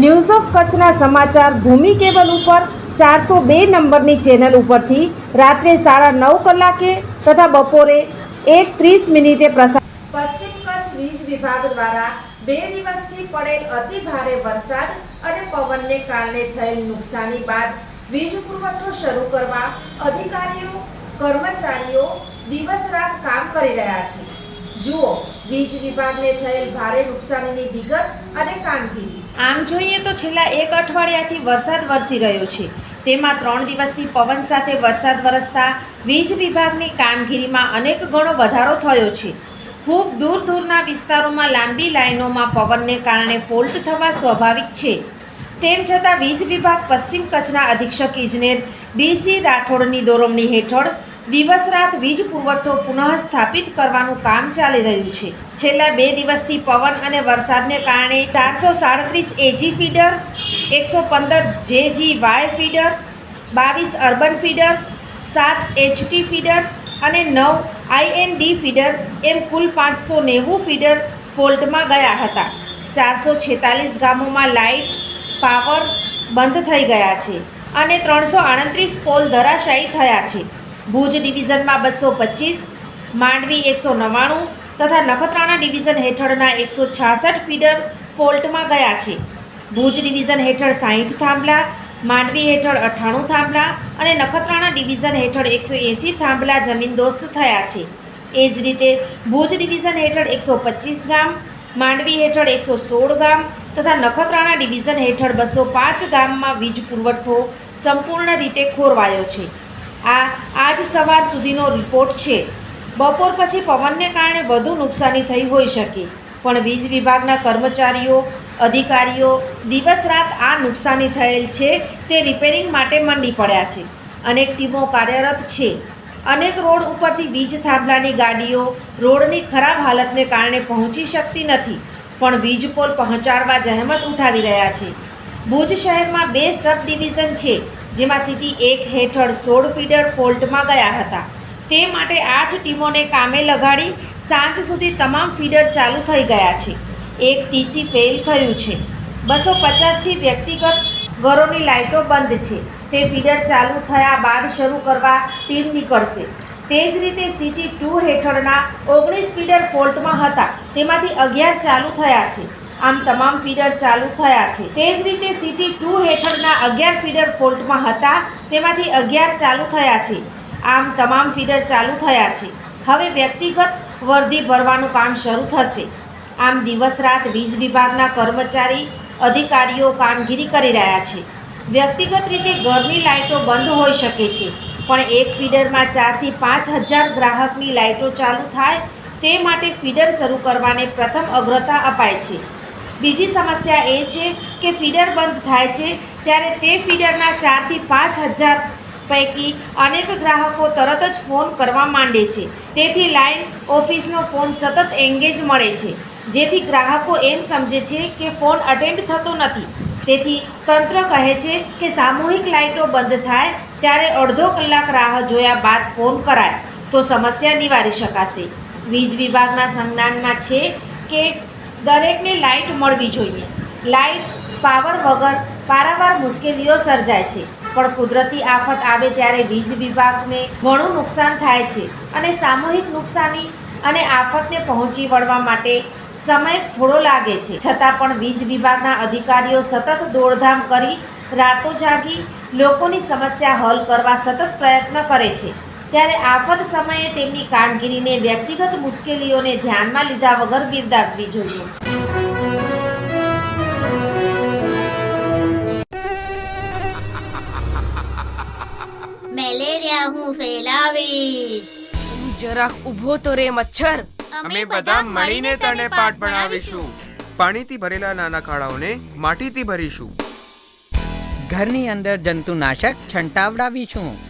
news of કચ્છના સમાચાર ભૂમિ cable ઉપર ચારસો બે નંબરની ચેનલ ઉપરથી રાત્રે સાડા નવ કલાકે તથા બપોરે એક ત્રીસ મિનિટે પ્રસાર પશ્ચિમ કચ્છ વીજ વિભાગ દ્વારા બે દિવસથી પડેલ અતિ ભારે વરસાદ અને પવનને કારણે થયેલ નુકસાની બાદ વીજ પુરવઠો શરૂ કરવા અધિકારીઓ, કર્મચારીઓ દિવસ રાત કામ કરી રહ્યા છે. જુઓ, વીજ વિભાગને થયેલ ભારે નુકસાનીની વિગત અને કામગીરી. આમ જોઈએ તો છેલ્લા એક અઠવાડિયાથી વરસાદ વરસી રહ્યો છે. તેમાં ત્રણ દિવસથી પવન સાથે વરસાદ વરસતા વીજ વિભાગની કામગીરીમાં અનેક ગણો વધારો થયો છે. ખૂબ દૂર દૂરના વિસ્તારોમાં લાંબી લાઈનોમાં પવનને કારણે ફોલ્ટ થવા સ્વાભાવિક છે. તેમ છતાં વીજ વિભાગ પશ્ચિમ કચ્છના અધિક્ષક ઇજનેર ડીસી રાઠોડની દોરવણી હેઠળ દિવસ રાત વીજ પુરવઠો પુનઃ સ્થાપિત કરવાનું કામ ચાલી રહ્યું છે. છેલ્લા બે દિવસથી પવન અને વરસાદને કારણે ચારસો સાડત્રીસ એજી ફીડર, એકસો પંદર જેજી વાય ફીડર, બાવીસ અર્બન ફીડર, સાત એચટી ફીડર અને નવ આઈએનડી ફીડર એમ કુલ પાંચસો નેવું ફીડર ફોલ્ટમાં ગયા હતા. ચારસો છેતાલીસ ગામોમાં લાઇટ, પાવર બંધ થઈ ગયા છે અને ત્રણસો આડત્રીસ પોલ ધરાશાયી થયા છે. ભુજ ડિવિઝનમાં બસો પચીસ, માંડવી એકસો નવ્વાણું તથા નખત્રાણા ડિવિઝન હેઠળના એકસો છાસઠ ફીડર ફોલ્ટમાં ગયા છે. ભુજ ડિવિઝન હેઠળ સાહીઠ થાંભલા, માંડવી હેઠળ અઠ્ઠાણું થાંભલા અને નખત્રાણા ડિવિઝન હેઠળ એકસો એંસી થાંભલા જમીનદોસ્ત થયા છે. એ જ રીતે ભુજ ડિવિઝન હેઠળ એકસો પચીસ ગામ, માંડવી હેઠળ એકસો સોળ ગામ તથા નખત્રાણા ડિવિઝન હેઠળ બસો પાંચ ગામમાં વીજ પુરવઠો સંપૂર્ણ રીતે ખોરવાયો છે. આ આજ સવાર સુધીનો રિપોર્ટ છે. બપોર પછી પવનને કારણે વધુ નુકસાની થઈ હોઈ શકે, પણ વીજ વિભાગના કર્મચારીઓ, અધિકારીઓ દિવસ રાત આ નુકસાની થયેલ છે તે રિપેરિંગ માટે મંડી પડ્યા છે. અનેક ટીમો કાર્યરત છે. અનેક રોડ ઉપરથી વીજ થાંભલાની ગાડીઓ રોડની ખરાબ હાલતને કારણે પહોંચી શકતી નથી, પણ વીજ પોલ પહોંચાડવા જહેમત ઉઠાવી રહ્યા છે. ભુજ શહેરમાં બે સબ ડિવિઝન છે. જેમાં સિટી એક હેઠળ સોળ ફીડર ફોલ્ટમાં ગયા હતા. તે માટે આઠ ટીમોને કામે લગાડી સાંજ સુધી તમામ ફીડર ચાલુ થઈ ગયા છે. એક ટીસી ફેલ થયું છે. બસો પચાસથી વ્યક્તિગત ઘરોની લાઇટો બંધ છે. તે ફીડર ચાલુ થયા બાદ શરૂ કરવા ટીમ નીકળશે. તે જ રીતે સિટી ટુ હેઠળના ઓગણીસ ફીડર ફોલ્ટમાં હતા. તેમાંથી અગિયાર ચાલુ થયા છે. આમ તમામ ફીડર ચાલુ થયા છે. તે જ રીતે સિટી ટુ હેઠળના અગિયાર ફીડર ફોલ્ટમાં હતા, તેમાંથી અગિયાર ચાલુ થયા છે. આમ તમામ ફીડર ચાલુ થયા છે. હવે વ્યક્તિગત વર્દી ભરવાનું કામ શરૂ થશે. આમ દિવસ રાત વીજ વિભાગના કર્મચારી, અધિકારીઓ કામગીરી કરી રહ્યા છે. વ્યક્તિગત રીતે ઘરની લાઇટો બંધ હોઈ શકે છે, પણ એક ફીડરમાં ચારથી પાંચ હજાર ગ્રાહકની લાઇટો ચાલુ થાય, તે માટે ફીડર શરૂ કરવાને પ્રથમ અગ્રતા અપાય છે. બીજી સમસ્યા એ છે કે ફીડર બંધ થાય છે ત્યારે તે ફીડરના ચારથી પાંચ હજાર પૈકી અનેક ગ્રાહકો તરત જ ફોન કરવા માંડે છે. તેથી લાઇન ઓફિસનો ફોન સતત એંગેજ મળે છે. જેથી ગ્રાહકો એમ સમજે છે કે ફોન અટેન્ડ થતો નથી. તેથી તંત્ર કહે છે કે સામૂહિક લાઇટો બંધ થાય ત્યારે અડધો કલાક રાહ જોયા બાદ ફોન કરાય. તો સમસ્યા નિવારી શકાશે. વીજ વિભાગના સંજ્ઞાનમાં છે કે દરેકને લાઇટ મળવી જોઈએ. લાઇટ, પાવર વગર પારાવાર મુશ્કેલીઓ સર્જાય છે. પણ કુદરતી આફત આવે ત્યારે વીજ વિભાગને ઘણું નુકસાન થાય છે અને સામૂહિક નુકસાની અને આફતને પહોંચી વળવા માટે સમય થોડો લાગે છે. છતાં પણ વીજ વિભાગના અધિકારીઓ સતત દોડધામ કરી રાતો જાગી લોકોની સમસ્યા હલ કરવા સતત પ્રયત્ન કરે છે. ત્યારે આફત સમયે તેમની કામગીરીને વ્યક્તિગત મુશ્કેલીઓને ધ્યાનમાં લીધા વગર બિરદાવવી જોઈએ. મેલેરિયા હું ફેલાવીશ. જરાક ઊભો તો રે મચ્છર. અમે બધા મળીને તને પાઠ ભણાવીશું. પાણીથી ભરેલા નાના ખાડાઓને માટીથી ભરીશું. ઘરની અંદર જંતુનાશક છંટાવડાવીશું.